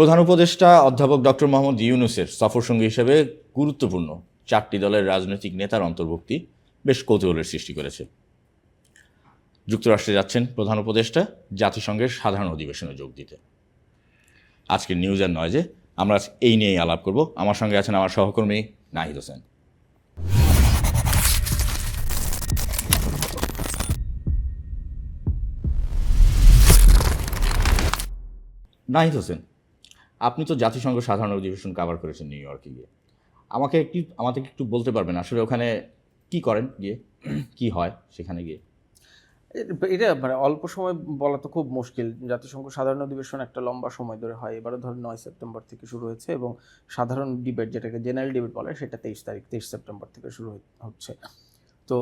প্রধান উপদেষ্টা অধ্যাপক ডক্টর মোহাম্মদ ইউনুসের সফর সঙ্গী হিসেবে গুরুত্বপূর্ণ চারটি দলের রাজনৈতিক নেতার অন্তর্ভুক্তি বেশ কৌতূহলের সৃষ্টি করেছে। যুক্তরাষ্ট্রে যাচ্ছেন প্রধান উপদেষ্টা জাতিসংঘের সাধারণ অধিবেশনে যোগ দিতে। আজকের নিউজ আর নয় যে, আমরা এই নিয়েই আলাপ করব। আমার সঙ্গে আছেন আমার সহকর্মী নাহিদ হোসেন। নাহিদ হোসেন আপনি তো জাতিসংঘ সাধারণ অধিবেশন কাভার করেছেন নিউ ইয়র্কে গিয়ে। আমাকে একটু আমাদেরকে একটু বলতে পারবেন আসলে ওখানে কি করেন গিয়ে? কি হয় সেখানে গিয়ে? এটা মানে অল্প সময় বলা তো খুব মুশকিল। জাতিসংঘ সাধারণ অধিবেশন একটা লম্বা সময় ধরে হয়। এবারে ধরেন নয় সেপ্টেম্বর থেকে শুরু হয়েছে এবং সাধারণ ডিবেট যেটাকে জেনারেল ডিবেট বলে, সেটা তেইশ তারিখ, তেইশ সেপ্টেম্বর থেকে শুরু হচ্ছে। তো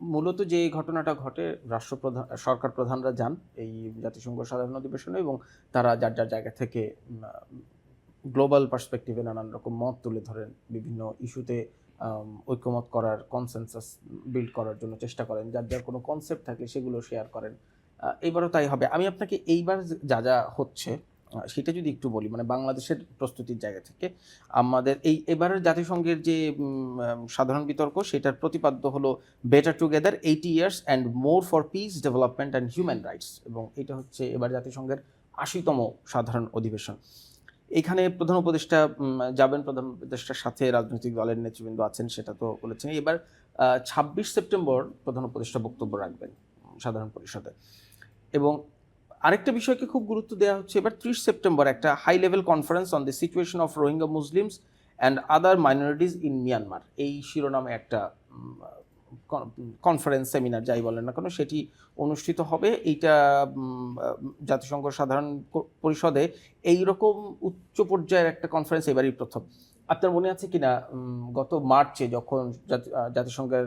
মূলত যে ঘটনাটা ঘটে রাষ্ট্রপ্রধান সরকার প্রধানরা যান এই জাতিসংঘ সাধারণ অধিবেশনে এবং তারা যার যার জায়গা থেকে গ্লোবাল পার্সপেক্টিভে নানান রকম মত তুলে ধরেন বিভিন্ন ইস্যুতে ঐক্যমত করার কনসেনসাস বিল্ড করার জন্য চেষ্টা করেন যার যার কোনো কনসেপ্ট থাকে সেগুলো শেয়ার করেন। আহ, এইবারও তাই হবে। আমি আপনাকে এইবার যা যা হচ্ছে সেটা যদি একটু বলি মানে বাংলাদেশের প্রস্তুতির জায়গা থেকে আমাদের এই এবারের জাতিসংঘের যে সাধারণ বিতর্ক, সেটার প্রতিপাদ্য হলো better together eighty years and more for peace development and human rights এবং এটা হচ্ছে এবার জাতিসংঘের আশিতম সাধারণ অধিবেশন। এখানে প্রধান উপদেষ্টা যাবেন, প্রধান উপদেষ্টার সাথে রাজনৈতিক দলের নেতৃবৃন্দ আছেন, সেটা তো বলেছেন। এবার ছাব্বিশ সেপ্টেম্বর প্রধান উপদেষ্টা বক্তব্য রাখবেন সাধারণ পরিষদে। এবং আরেকটা বিষয়কে খুব গুরুত্ব দেওয়া হচ্ছে এবার ত্রিশ সেপ্টেম্বর একটা high level conference on the situation of Rohingya Muslims and other minorities in Myanmar এই শিরোনামে একটা কনফারেন্স সেমিনার যাই বলেন না কেন সেটি অনুষ্ঠিত হবে। এইটা জাতিসংঘ সাধারণ পরিষদে এই রকম উচ্চ পর্যায়ের একটা কনফারেন্স এবারই প্রথম। আপনার মনে আছে কিনা উম, গত মার্চে যখন জাতিসংঘের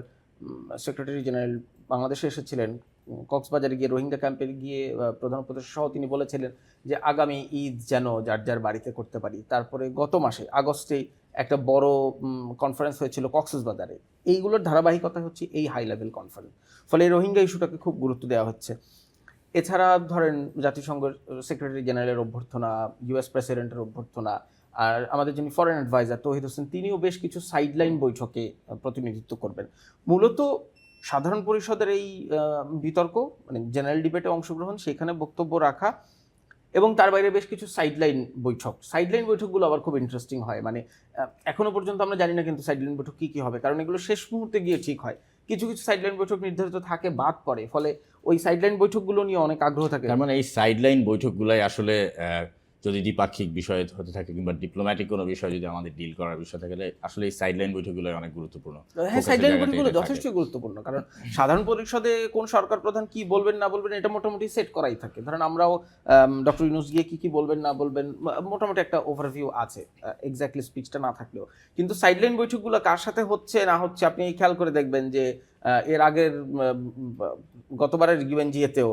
সেক্রেটারি জেনারেল বাংলাদেশে এসেছিলেন কক্সবাজারে গিয়ে রোহিঙ্গা ক্যাম্পে গিয়ে প্রধান উপদেষ্টা সহ তিনি বলেছিলেন যে আগামী ঈদ যেন যার যার বাড়িতে করতে পারি। তারপরে গত মাসে, আগস্টে একটা বড় কনফারেন্স হয়েছিল কক্সবাজারে। এইগুলোর ধারাবাহিকতা হচ্ছে এই হাই লেভেল কনফারেন্স ফলে এই রোহিঙ্গা ইস্যুটাকে খুব গুরুত্ব দেওয়া হচ্ছে। এছাড়া ধরেন জাতিসংঘের সেক্রেটারি জেনারেলের অভ্যর্থনা ইউএস প্রেসিডেন্টের অভ্যর্থনা, আর আমাদের যিনি ফরেন অ্যাডভাইজার তহিদ হোসেন, তিনিও বেশ কিছু সাইডলাইন বৈঠকে প্রতিনিধিত্ব করবেন। মূলত সাধারণ পরিষদের এই বিতর্ক মানে জেনারেল ডিবেটে অংশগ্রহণ সেখানে বক্তব্য রাখা এবং তার বাইরে বেশ কিছু সাইডলাইন বৈঠক। সাইডলাইন বৈঠকগুলো আবার খুব ইন্টারেস্টিং হয়। মানে আহ, এখনও পর্যন্ত আমরা জানি না কিন্তু সাইডলাইন বৈঠক কী কী হবে। কারণ এগুলো শেষ মুহূর্তে গিয়ে ঠিক হয়। কিছু কিছু সাইডলাইন বৈঠক নির্ধারিত থাকে বাদ পড়ে। ফলে ওই সাইডলাইন বৈঠকগুলো নিয়ে অনেক আগ্রহ থাকে। তার মানে এই সাইডলাইন বৈঠকগুলাই আসলে যদি দ্বিপাক্ষিক বিষয় হতে থাকে কিংবা ডিপ্লোম্যাটিক কোনো বিষয় যদি আমাদের ডিল করার বিষয় থাকে আসলে এই সাইডলাইন বৈঠকগুলোই অনেক গুরুত্বপূর্ণ। হ্যাঁ সাইডলাইন বৈঠকগুলো যথেষ্ট গুরুত্বপূর্ণ কারণ সাধারণ পরিষদে কোন সরকার প্রধান কি বলবেন না বলবেন এটা মোটামুটি সেট করাই থাকে। ধরেন আমরাও ডক্টর ইউনুস গিয়ে কি কি বলবেন না বলবেন মোটামুটি একটা ওভারভিউ আছে এক্স্যাক্টলি স্পিচটা না থাকলেও। কিন্তু সাইডলাইন বৈঠকগুলো কার সাথে হচ্ছে না হচ্ছে আপনি খেয়াল করে দেখবেন যে এর আগের গতবারের ইউএনজিএতেও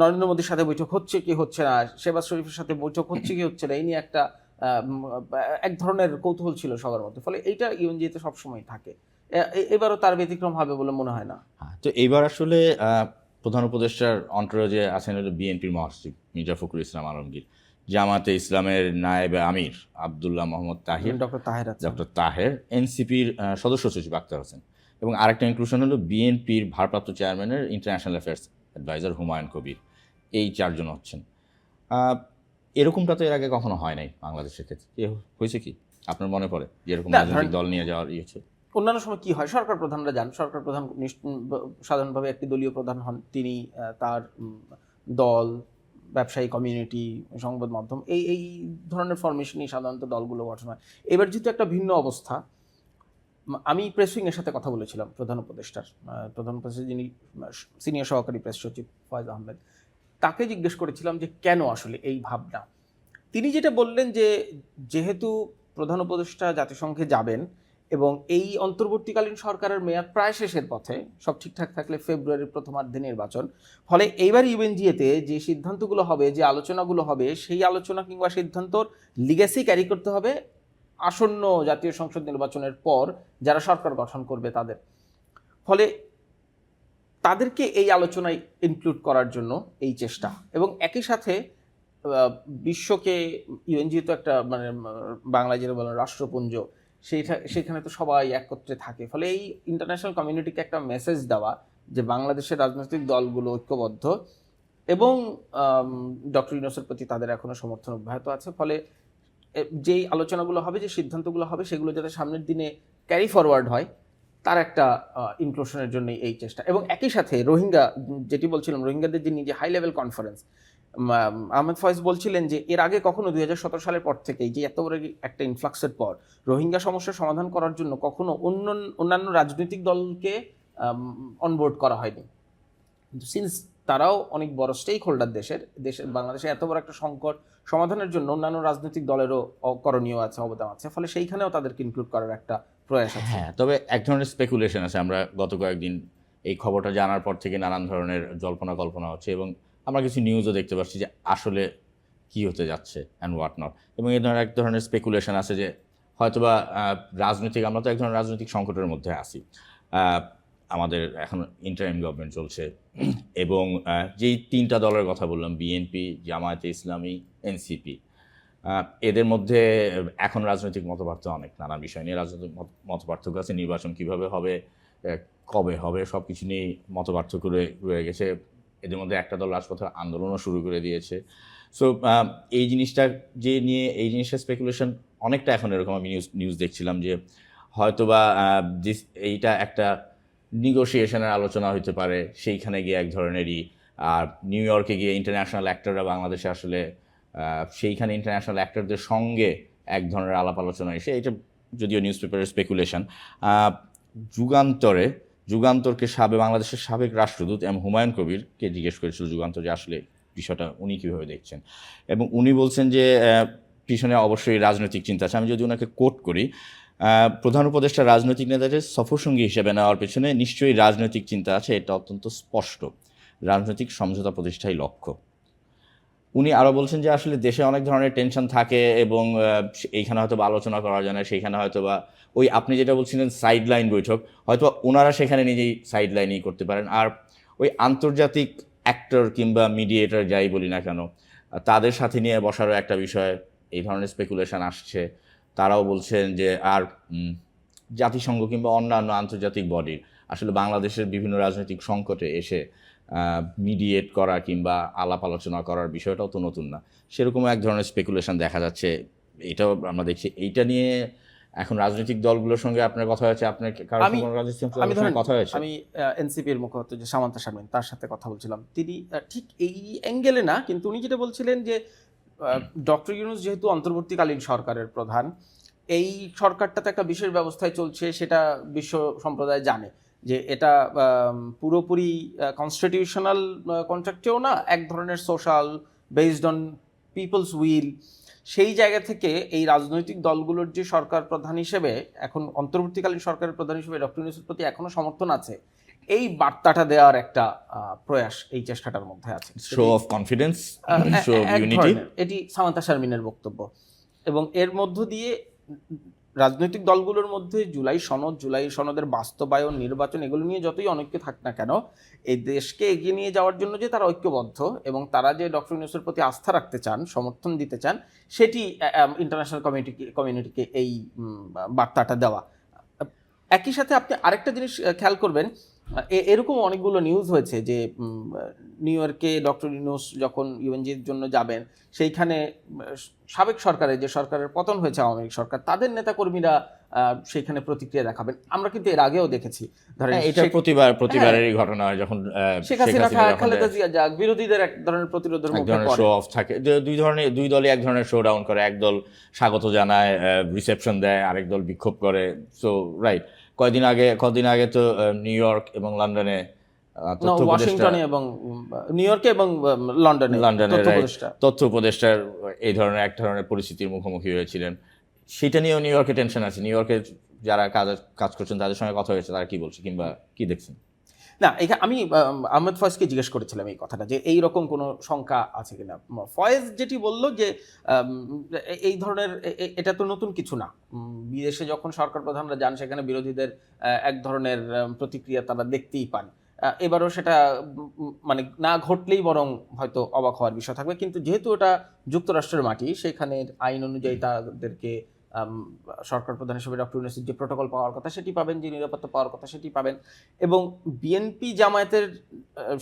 নরেন্দ্র মোদীর সাথে বৈঠক হচ্ছে কি হচ্ছে না শেবাজ শরীফের সাথে বৈঠক হচ্ছে কি হচ্ছে না এই নিয়ে একটা এক ধরনের কৌতূহল ছিল সবার মধ্যে ফলে এইটা ইউএনজিএতে সবসময় থাকে। এবারও তার ব্যতিক্রম হবে বলে মনে হয় না। হ্যাঁ, তো এইবার আসলে আহ, প্রধান উপদেষ্টার অন্তরে আছেন হলো বিএনপির মহাসচিব মির্জা ফখরুল ইসলাম আলমগীর জামাতে ইসলামের নায়েব আমির আবদুল্লাহ মোহাম্মদ তাহির ডক্টর তাহের ডক্টর তাহের এনসিপির সদস্য সচিব আক্তার হোসেন। এবং আরেকটা ইনক্লুশন হলো বিএনপির ভারপ্রাপ্ত চেয়ারম্যানের international affairs adviser Humayun Kabir. এই চারজন হচ্ছেন। এরকমটা তো এর আগে কখনো হয় নাই বাংলাদেশের ক্ষেত্রে। এ হয়েছে কি? আপনার মনে পড়ে যে এরকম রাজনৈতিক দল নিয়ে যাওয়ার ইয়ে হচ্ছে অন্যান্য সময় কি হয়? সরকার প্রধানরা যান। সরকার প্রধান সাধারণভাবে একটি দলীয় প্রধান হন। তিনি তার দল ব্যবসায়ী কমিউনিটি সংবাদ মাধ্যম এই এই ধরনের ফরমেশনই সাধারণত দলগুলো গঠন হয়। এবার যেহেতু একটা ভিন্ন অবস্থা আমি প্রেসিং এর সাথে কথা বলেছিলাম প্রধান উপদেষ্টার প্রধান উপদেষ্টা যিনি সিনিয়র সহকারী প্রেস সচিব ফয়েজ আহমেদ, তাকে জিজ্ঞেস করেছিলাম যে কেন আসলে এই ভাবনা? তিনি যেটা বললেন যে যেহেতু প্রধান উপদেষ্টা জাতিসংঘে যাবেন এবং এই অন্তর্বর্তীকালীন সরকারের মেয়াদ প্রায় শেষের পথে, সব ঠিকঠাক থাকলে ফেব্রুয়ারির প্রথমার্ধে নির্বাচন, ফলে এইবার ইউএনজিএতে যে সিদ্ধান্তগুলো হবে, যে আলোচনাগুলো হবে, সেই আলোচনা কিংবা সিদ্ধান্তর লিগেসি ক্যারি করতে হবে আসন্ন জাতীয় সংসদ নির্বাচনের পর যারা সরকার গঠন করবে তাদের। ফলে তাদেরকে এই আলোচনায় ইনক্লুড করার জন্য এই চেষ্টা। এবং একই সাথে বিশ্বকে ইউএন তো একটা মানে বাংলায় যেটা বলেন রাষ্ট্রপুঞ্জ, সেইটা, সেখানে তো সবাই একত্রে থাকে। ফলে এই ইন্টারন্যাশনাল কমিউনিটিকে একটা মেসেজ দেওয়া যে বাংলাদেশের রাজনৈতিক দলগুলো ঐক্যবদ্ধ এবং ডক্টর ইউনুসের প্রতি তাদের এখনও সমর্থন অব্যাহত আছে। ফলে যেই আলোচনাগুলো হবে, যে সিদ্ধান্তগুলো হবে, সেগুলো যাতে সামনের দিনে ক্যারি ফরওয়ার্ড হয়, তার একটা ইনক্লুশনের জন্য এই চেষ্টা। এবং একই সাথে রোহিঙ্গা, যেটি বলছিলাম, রোহিঙ্গাদের যে high level conference Ahmed Faiz বলছিলেন যে, এর আগে কখনো দুই হাজার সতেরো সালের পর থেকেই, যে এত বড় একটা ইনফ্লাক্সের পর, রোহিঙ্গা সমস্যার সমাধান করার জন্য কখনো অন্য অন্যান্য রাজনৈতিক দলকে অনবোর্ড করা হয়নি। সিন্স তারাও অনেক বড় স্টেক হোল্ডার দেশের দেশের, বাংলাদেশে এত বড় একটা সংকট সমাধানের জন্য অন্যান্য রাজনৈতিক দলেরও করণীয় আছে, অবদান আছে। ফলে সেইখানেও তাদেরকে ইনক্লুড করার একটা প্রয়াস আছে। হ্যাঁ তবে এক ধরনের স্পেকুলেশন আছে। আমরা গত কয়েকদিন এই খবরটা জানার পর থেকে নানান ধরনের জল্পনা কল্পনা হচ্ছে এবং আমরা কিছু নিউজও দেখতে পাচ্ছি যে আসলে কি হতে যাচ্ছে অ্যান্ড হোয়াট নট এবং এই ধরনের এক ধরনের স্পেকুলেশন আছে যে হয়তোবা রাজনৈতিক, আমরা তো এক ধরনের রাজনৈতিক সংকটের মধ্যে আছি। আমাদের এখন ইন্টারিম গভর্নমেন্ট চলছে। এবং যেই তিনটা দলের কথা বললাম বিএনপি জামায়াতে ইসলামী এনসিপি এদের মধ্যে এখন রাজনৈতিক মতপার্থক্য অনেক, নানা বিষয় নিয়ে রাজনৈতিক মত- মতপার্থক্য আছে, নির্বাচন কীভাবে হবে কবে হবে সব কিছু নিয়েই মতপার্থক্য রয়ে গেছে। এদের মধ্যে একটা দল রাজপথে আন্দোলনও শুরু করে দিয়েছে। সো এই জিনিসটা যে নিয়ে, এই জিনিসটা স্পেকুলেশন অনেকটা এখন এরকম আমি নিউজ নিউজ দেখছিলাম যে হয়তোবা এইটা একটা নিগোসিয়েশনের আলোচনা হতে পারে, সেইখানে গিয়ে এক ধরনেরই, আর নিউ ইয়র্কে গিয়ে ইন্টারন্যাশনাল অ্যাক্টররা বাংলাদেশে আসলে সেইখানে ইন্টারন্যাশনাল অ্যাক্টরদের সঙ্গে এক ধরনের আলাপ আলোচনা এসে, এটা যদিও নিউজ পেপারের স্পেকুলেশন যুগান্তরে, যুগান্তরকে সাবে, বাংলাদেশের সাবেক রাষ্ট্রদূত এম হুমায়ুন কবিরকে জিজ্ঞেস করেছিল যুগান্তর যে আসলে বিষয়টা উনি কীভাবে দেখছেন। এবং উনি বলছেন যে পিছনে অবশ্যই রাজনৈতিক চিন্তা আছে, আমি যদি ওনাকে কোট করি প্রধান উপদেষ্টা রাজনৈতিক নেতাদের সফরসঙ্গী হিসেবে নেওয়ার পেছনে নিশ্চয়ই রাজনৈতিক চিন্তা আছে, এটা অত্যন্ত স্পষ্ট। রাজনৈতিক সমঝোতা প্রতিষ্ঠাই লক্ষ্য। উনি আরও বলছেন যে আসলে দেশে অনেক ধরনের টেনশন থাকে এবং এইখানে হয়তো বা আলোচনা করা যায় না, সেইখানে হয়তো বা ওই আপনি যেটা বলছিলেন সাইড লাইন বৈঠক হয়তো ওনারা সেখানে নিজেই সাইড লাইনই করতে পারেন। আর ওই আন্তর্জাতিক অ্যাক্টর কিংবা মিডিয়েটর যাই বলি না কেন, তাদের সাথে নিয়ে বসারও একটা বিষয়, এই ধরনের স্পেকুলেশন আসছে। তারাও বলছেন যে আর জাতিসংঘ কিংবা অন্যান্য আন্তর্জাতিক বডির আসলে বাংলাদেশের বিভিন্ন রাজনৈতিক সংকটে এসে মিডিয়েট করা কিংবা আলাপ আলোচনা করার বিষয়টাও তো নতুন না। সেরকম এক ধরনের স্পেকুলেশন দেখা যাচ্ছে। এটাও আমরা দেখছি। এইটা নিয়ে এখন রাজনৈতিক দলগুলোর সঙ্গে আপনার কথা হয়েছে? আপনার আমি- কথা হয়েছে? আমি এনসিপির মুখপাত্র যে সামান্তা শারমিন তার সাথে কথা বলছিলাম। তিনি ঠিক এই অ্যাঙ্গেলে না কিন্তু উনি যেটা বলছিলেন যে ডক্টর ইউনুস যেহেতু অন্তর্বর্তীকালীন সরকারের প্রধান, এই সরকারটাতে একটা বিশেষ ব্যবস্থায় চলছে, সেটা বিশ্ব সম্প্রদায় জানে যে এটা পুরোপুরি কনস্টিটিউশনাল কন্ট্রাক্টেও না, এক ধরনের social based on people's will সেই জায়গা থেকে এই রাজনৈতিক দলগুলোর যে সরকার প্রধান হিসেবে, এখন অন্তর্বর্তীকালীন সরকারের প্রধান হিসেবে ডক্টর ইউনুসের প্রতি এখনও সমর্থন আছে। এই বার্তাটা দেওয়ার একটা প্রয়াস এই চেষ্টাটার মধ্যে আছে। Show of confidence show of unity এটি সামান্তা শারমিনের বক্তব্য। এবং এর মধ্য দিয়ে রাজনৈতিক দলগুলোর মধ্যে জুলাই সনদ জুলাই সনদের বাস্তবায়ন নির্বাচন এগুলো নিয়ে যতই অনৈক্য থাক না কেন এই দেশকে এগিয়ে নিয়ে যাওয়ার জন্য যে তারা ঐক্যবদ্ধ এবং তারা যে ডক্টর ইউনুসের প্রতি আস্থা রাখতে চান সমর্থন দিতে চান সেটি ইন্টারন্যাশনাল কমিউনিটি কমিউনিটিকে এই বার্তাটা দেওয়া। একই সাথে আপনি আরেকটা জিনিস খেয়াল করবেন এরকম অনেকগুলো নিউজ হয়েছে যে নিউ ইয়র্কে ডক্টর ইউনুস যখন ইউএনজির জন্য যাবেন সেইখানে সাবেক সরকারের যে সরকারের পতন হয়েছে আওয়ামী লীগ সরকার তাদের নেতাকর্মীরা সেখানে প্রতিক্রিয়া দেখাবেন। আমরা কিন্তু এর আগেও দেখেছি। ধরেন হ্যাঁ, এটা প্রতিবার প্রতিবারেরই ঘটনা হয় যখন শেখ হাসিনা খালেদা জিয়া যাক বিরোধীদের এক ধরনের প্রতিরোধের মুখে পড়ে। শো অফ থাকে। দুই ধরনের দুই দলই এক ধরনের শো ডাউন করে। এক দল স্বাগত জানায় রিসেপশন দেয় আরেক দল বিক্ষোভ করে। সো রাইট কয়দিন আগে কদিন আগে তো নিউ ইয়র্ক এবং লন্ডনে ওয়াশিংটনে এবং নিউ ইয়র্কে এবং লন্ডনে লন্ডনে, তথ্য right. তথ্য উপদেষ্টার এই ধরনের এক ধরনের পরিস্থিতির মুখোমুখি হয়েছিলেন। সেটা নিয়েও নিউ ইয়র্কে টেনশন আছে। নিউ ইয়র্কে যারা কাজ কাজ করছেন তাদের সঙ্গে কথা হয়েছে তারা কি বলছে কিংবা কি দেখছেন? না এখানে আমি আহমেদ ফয়েজকে জিজ্ঞেস করেছিলাম এই কথাটা যে এই রকম কোনো শঙ্কা আছে কিনা। ফয়েজ যেটি বলল যে এই ধরনের এটা তো নতুন কিছু না। বিদেশে যখন সরকার প্রধানরা যান, সেখানে বিরোধীদের এক ধরনের প্রতিক্রিয়া তারা দেখতেই পান। এবারও সেটা মানে না ঘটলেই বরং হয়তো অবাক হওয়ার বিষয় থাকবে। কিন্তু যেহেতু এটা যুক্তরাষ্ট্রের মাটি সেখানে আইন অনুযায়ী তাদেরকে সরকার প্রধান হিসেবে ডক্টর ইউনুসের যে প্রোটোকল পাওয়ার কথা, সেটি পাবেন, যে নিরাপত্তা পাওয়ার কথা, সেটি পাবেন। এবং বিএনপি জামায়াতের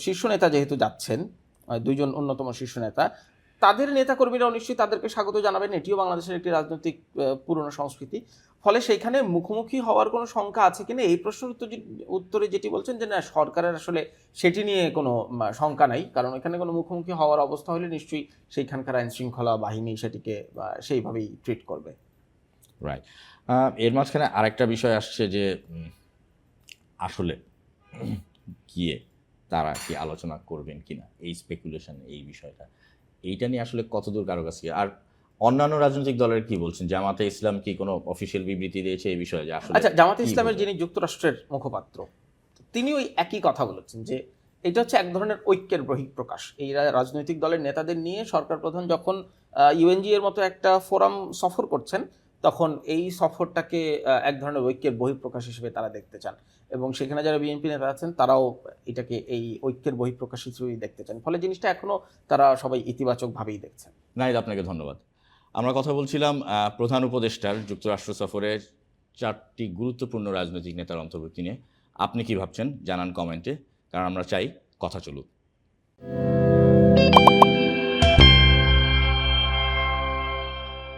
শীর্ষ নেতা যেহেতু যাচ্ছেন দুইজন অন্যতম শীর্ষ নেতা, তাদের নেতাকর্মীরাও নিশ্চয়ই তাদেরকে স্বাগত জানাবেন। এটিও বাংলাদেশের একটি রাজনৈতিক পুরনো সংস্কৃতি। ফলে সেইখানে মুখোমুখি হওয়ার কোনো শঙ্কা আছে কিনা, এই প্রশ্নের উত্তর উত্তরে যেটি বলছেন যে, না, সরকারের আসলে সেটি নিয়ে কোনো শঙ্কা নাই। কারণ এখানে কোনো মুখোমুখি হওয়ার অবস্থা হলে নিশ্চয়ই সেইখানকার আইনশৃঙ্খলা বাহিনী সেটিকে সেইভাবেই ট্রিট করবে। রাইট এর মাঝখানে আরেকটা বিষয় আসছে যে আসলে গিয়ে তারা কি আলোচনা করবেন কিনা এই স্পেকুলেশন এই বিষয়টা। এইটা নিয়ে আসলে কতদূর কারও কাছে আর অন্যান্য রাজনৈতিক দলের কি বলছেন? জামাতে ইসলাম কি কোনো অফিসিয়াল বিবৃতি দিয়েছে এই বিষয়ে? যে আসলে আচ্ছা জামাতে ইসলামের যিনি যুক্তরাষ্ট্রের মুখপাত্র তিনি ওই একই কথা বলেছেন যে এটা হচ্ছে এক ধরনের ঐক্যের বহিঃপ্রকাশ। এই রাজনৈতিক দলের নেতাদের নিয়ে সরকার প্রধান যখন ইউএনজি এর মতো একটা ফোরাম সফর করছেন তখন এই সফরটাকে এক ধরনের ঐক্যের বহিঃপ্রকাশ হিসেবে তারা দেখতে চান। এবং সেখানে যারা বিএনপি নেতা আছেন, তারাও এটাকে এই ঐক্যের বহিঃপ্রকাশ হিসেবেই দেখতে চান। ফলে জিনিসটা এখনও তারা সবাই ইতিবাচকভাবেই দেখছেন। নাহিদ, আপনাকে ধন্যবাদ। আমরা কথা বলছিলাম প্রধান উপদেষ্টার যুক্তরাষ্ট্র সফরের চারটি গুরুত্বপূর্ণ রাজনৈতিক নেতার অন্তর্ভুক্তি নিয়ে। আপনি কি ভাবছেন? জানান কমেন্টে। কারণ আমরা চাই কথা চলুক।